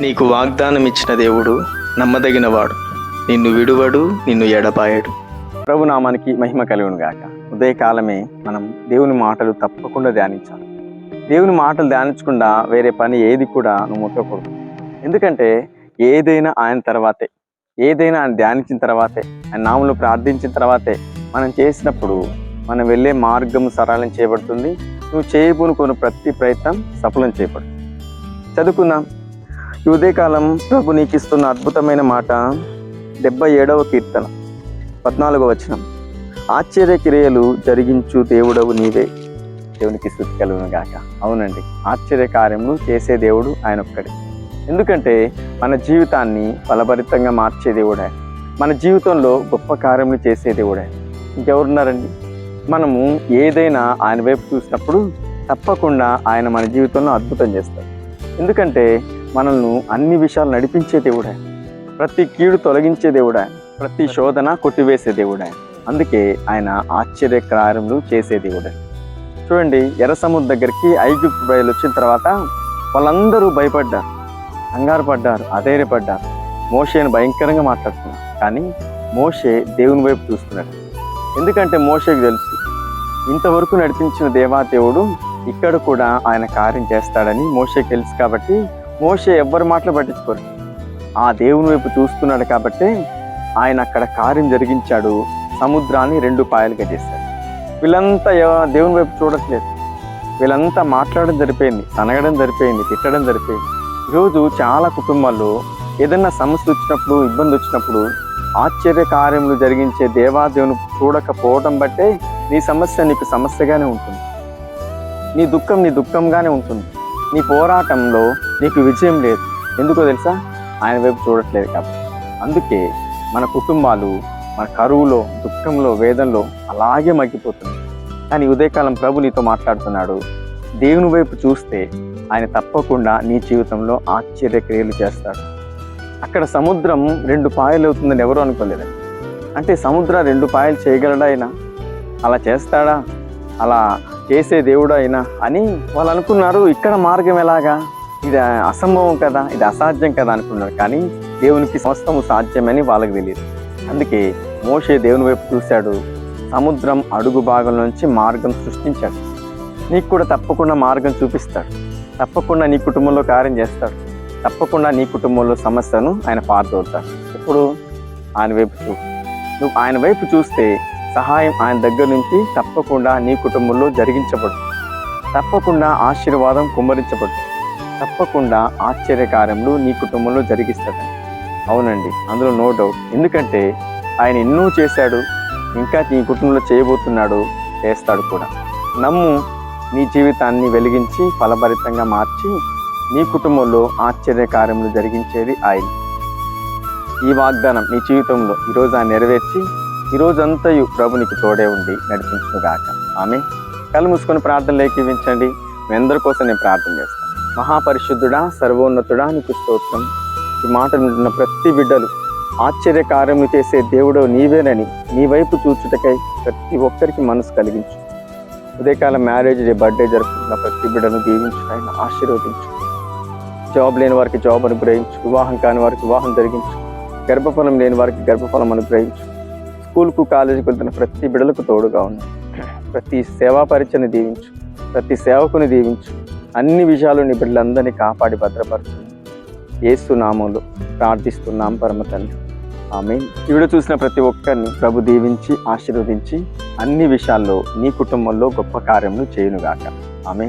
నీకు వాగ్దానం ఇచ్చిన దేవుడు నమ్మదగినవాడు. నిన్ను విడువడు నిన్ను ఎడపాయడు ప్రభు నామానికి మహిమ కలుగును గాక. ఉదయకాలమే మనం దేవుని మాటలు తప్పకుండా ధ్యానించాలి. దేవుని మాటలు ధ్యానించకుండా వేరే పని ఏది కూడా నువ్వు ముట్టకూడదు. ఎందుకంటే ఏదైనా ఆయన తర్వాతే. ఏదైనా ఆయన ధ్యానించిన తర్వాతే. ఆయన నామంలో ప్రార్థించిన తర్వాతే. మనం చేసినప్పుడు మనం వెళ్ళే మార్గం సరళం చేయబడుతుంది. నువ్వు చేయబోనుకున్న ప్రతి ప్రయత్నం సఫలం చేయబడుతుంది. చదువుకుందాం. ఉదయకాలం ప్రభు నీకు ఇస్తున్న అద్భుతమైన మాట డెబ్బై ఏడవ కీర్తన పద్నాలుగవ వచనం. ఆశ్చర్య క్రియలు జరిగించు దేవుడవు నీవే. దేవునికి స్థుతి కలుగును గాక. అవునండి ఆశ్చర్య కార్యములు చేసే దేవుడు ఆయన ఒక్కడే ఎందుకంటే మన జీవితాన్ని ఫలభరితంగా మార్చే దేవుడే. మన జీవితంలో గొప్ప కార్యములు చేసే దేవుడే. ఇంకెవరున్నారండి? మనము ఏదైనా ఆయన వైపు చూసినప్పుడు తప్పకుండా ఆయన మన జీవితంలో అద్భుతం చేస్తాడు. ఎందుకంటే మనల్ని అన్ని విషయాలు నడిపించే దేవుడే. ప్రతి కీడు తొలగించే దేవుడే. ప్రతి శోధన కొట్టివేసే దేవుడే. అందుకే ఆయన ఆశ్చర్య కార్యములు చేసే దేవుడే. చూడండి ఎర్ర దగ్గరికి ఐగుప్తు బయలు వచ్చిన తర్వాత వాళ్ళందరూ భయపడ్డారు. కంగారు పడ్డారు అధైర్యపడ్డారు. మోషేను భయంకరంగా మాట్లాడుతున్నారు. కానీ మోషే దేవుని వైపు చూస్తున్నాడు. ఎందుకంటే మోషేకి తెలుసు ఇంతవరకు నడిపించిన దేవాదేవుడు ఇక్కడ కూడా ఆయన కార్యం చేస్తాడని మోషేకి తెలుసు కాబట్టి మోషే ఎవ్వరి మాటలు పట్టించుకోరు. ఆ దేవుని వైపు చూస్తున్నాడు కాబట్టి ఆయన అక్కడ కార్యం జరిగించాడు. సముద్రాన్ని రెండు పాయలుగా చేశాడు. వీళ్ళంతా దేవుని వైపు చూడట్లేదు. వీళ్ళంతా మాట్లాడడం జరిపోయింది తనగడం జరిపోయింది తిట్టడం జరిపోయింది. ఈరోజు చాలా కుటుంబాల్లో ఏదైనా సమస్య వచ్చినప్పుడు ఇబ్బంది వచ్చినప్పుడు ఆశ్చర్య కార్యములు జరిగించే దేవాదేవుని చూడకపోవడం బట్టే నీ సమస్య నీకు సమస్యగానే ఉంటుంది. నీ దుఃఖం నీ దుఃఖంగానే ఉంటుంది. నీ పోరాటంలో నీకు విజయం లేదు. ఎందుకో తెలుసా? ఆయన వైపు చూడట్లేదు కాబట్టి. అందుకే మన కుటుంబాలు మన కరువులో దుఃఖంలో వేదంలో అలాగే మగ్గిపోతుంది కానీ ఉదయకాలం ప్రభు నీతో మాట్లాడుతున్నాడు. దేవుని వైపు చూస్తే ఆయన తప్పకుండా నీ జీవితంలో ఆశ్చర్య క్రియలు చేస్తాడు. అక్కడ సముద్రం రెండు పాయలు అవుతుందని ఎవరు అనుకోలేదండి అంటే సముద్ర రెండు పాయలు చేయగలడా ఆయన? అలా చేస్తాడా? అలా చేసే దేవుడు అయినా అని వాళ్ళు అనుకున్నారు. ఇక్కడ మార్గం ఎలాగా? ఇది అసంభవం కదా ఇది అసాధ్యం కదా అనుకున్నారు. కానీ దేవునికి సమస్తము సాధ్యమని వాళ్ళకి తెలియదు. అందుకే మోషే దేవుని వైపు చూశాడు. సముద్రం అడుగు భాగం నుంచి మార్గం సృష్టించాడు. నీకు కూడా తప్పకుండా మార్గం చూపిస్తాడు. తప్పకుండా నీ కుటుంబంలో కార్యం చేస్తాడు. తప్పకుండా నీ కుటుంబంలో సమస్యను ఆయన పారదోలుతాడు. ఇప్పుడు ఆయన వైపు చూ నువ్వు ఆయన వైపు చూస్తే సహాయం ఆయన దగ్గర నుంచి తప్పకుండా నీ కుటుంబంలో జరిగించబడు. తప్పకుండా ఆశీర్వాదం కుమ్మరించబడు. తప్పకుండా ఆశ్చర్యకార్యములు నీ కుటుంబంలో జరిగిస్తాడు. అవునండి అందులో నో డౌట్ ఎందుకంటే ఆయన ఎన్నో చేశాడు ఇంకా నీ కుటుంబంలో చేయబోతున్నాడు చేస్తాడు కూడా. నమ్ము నీ జీవితాన్ని వెలిగించి ఫలభరితంగా మార్చి నీ కుటుంబంలో ఆశ్చర్యకార్యములు జరిగించేది ఆయన. ఈ వాగ్దానం నీ జీవితంలో ఈరోజు ఆయన నెరవేర్చి ఈ రోజంతయు ప్రభు నీకు తోడే ఉండి నడిపించుగాక ఆమె కళ్ళు మూసుకొని ప్రార్థనలు ఏకీవించండి మీ అందరి కోసం నేను ప్రార్థన చేస్తాను. మహాపరిశుద్ధుడా సర్వోన్నతుడా నీకు స్తోత్రం. ఈ మాటలు వింటున్న ప్రతి బిడ్డలు ఆశ్చర్యకార్యములు చేసే దేవుడు నీవేనని నీ వైపు చూచుటకై ప్రతి ఒక్కరికి మనసు కలిగించు. ఉదయకాలం మ్యారేజ్ డే బర్త్డే జరుపుకున్న ప్రతి బిడ్డను దీవించు ఆయన ఆశీర్వదించు. జాబ్ లేని వారికి జాబ్ అనుగ్రహించు. వివాహం కాని వారికి వివాహం జరిగించు. గర్భఫలం లేని వారికి గర్భఫలం అనుగ్రహించు. స్కూల్కు కాలేజీకి వెళ్తున్న ప్రతి బిడ్డలకు తోడుగా ఉంది ప్రతి సేవా పరీక్షని దీవించు ప్రతి సేవకుని దీవించు. అన్ని విషయాలు నీ బిడ్డలందరినీ కాపాడి భద్రపరచు. ఏసు నామంలో ప్రార్థిస్తున్నాం పరమ తండ్రి. ఆమె ఈవిడ చూసిన ప్రతి ఒక్కరిని ప్రభు దీవించి ఆశీర్వదించి అన్ని విషయాల్లో నీ కుటుంబంలో గొప్ప కార్యములు చేయునుగాక. ఆమె